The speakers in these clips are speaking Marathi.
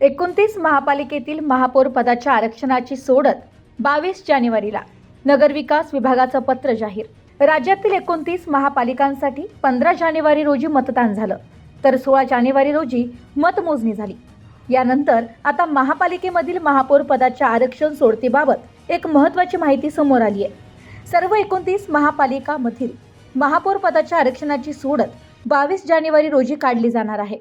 एकोणतीस महापालिकेतील महापौर पदाच्या आरक्षणाची सोडत बावीस जानेवारीला नगरविकास विभागाचं पत्र जाहीर. राज्यातील एकोणतीस महापालिकांसाठी पंधरा जानेवारी रोजी मतदान झालं तर सोळा जानेवारी रोजी मतमोजणी झाली. यानंतर आता महापालिकेमधील महापौर पदाच्या आरक्षण सोडतीबाबत एक महत्त्वाची माहिती समोर आली आहे. सर्व एकोणतीस महापालिकामधील महापौर पदाच्या आरक्षणाची सोडत बावीस जानेवारी रोजी काढली जाणार आहे.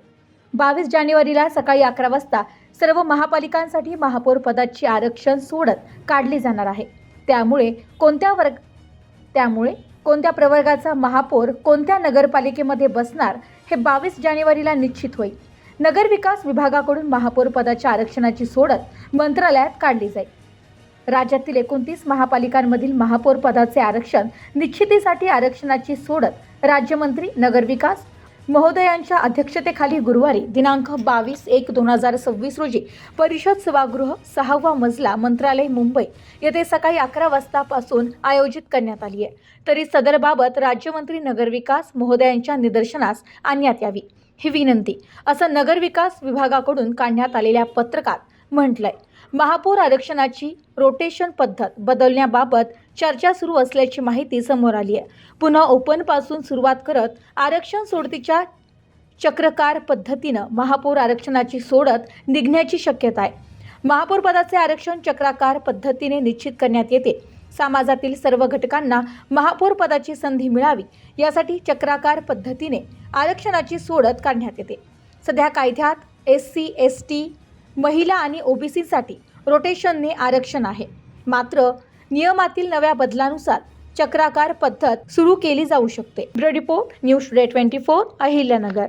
बावीस जानेवारीला सकाळी अकरा वाजता सर्व महापालिकांसाठी महापौर पदाची आरक्षण सोडत काढली जाणार आहे. त्यामुळे कोणत्या वर्ग त्यामुळे कोणत्या प्रवर्गाचा महापौर कोणत्या नगरपालिकेमध्ये बसणार हे बावीस जानेवारीला निश्चित होईल. नगरविकास विभागाकडून महापौर पदाच्या आरक्षणाची सोडत मंत्रालयात काढली जाईल. राज्यातील एकोणतीस महापालिकांमधील महापौर पदाचे आरक्षण निश्चितीसाठी आरक्षणाची सोडत राज्यमंत्री नगरविकास महोदयांच्या अध्यक्षतेखाली गुरुवारी दिनांक बावीस एक दोन हजार सव्वीस रोजी परिषद सभागृह सहावा मजला मंत्रालय मुंबई येथे सकाळी अकरा वाजतापासून आयोजित करण्यात आली आहे. तरी सदरबाबत राज्यमंत्री नगरविकास महोदयांच्या निदर्शनास आणण्यात यावी ही विनंती. असं नगरविकास विभागाकडून काढण्यात आलेल्या पत्रकात म्हटलंय. महापौर आरक्षणाची रोटेशन पद्धत बदलण्याबाबत चर्चा सुरू असल्याची माहिती समोर आली आहे पुन्हा ओपनपासून सुरुवात करत आरक्षण सोडतीच्या चक्रकार पद्धतीनं महापौर आरक्षणाची सोडत निघण्याची शक्यता आहे महापौरपदाचे आरक्षण चक्राकार पद्धतीने निश्चित करण्यात येते. समाजातील सर्व घटकांना महापौर पदाची संधी मिळावी यासाठी चक्राकार पद्धतीने आरक्षणाची सोडत काढण्यात येते. सध्या कायद्यात एस सी एस टी महिला आणि ओबीसीसाठी रोटेशनने आरक्षण आहे. मात्र नियमातील नव्या बदलानुसार चक्राकार पद्धत सुरू केली जाऊ शकते. Bureau report news day twenty four Ahilyanagar.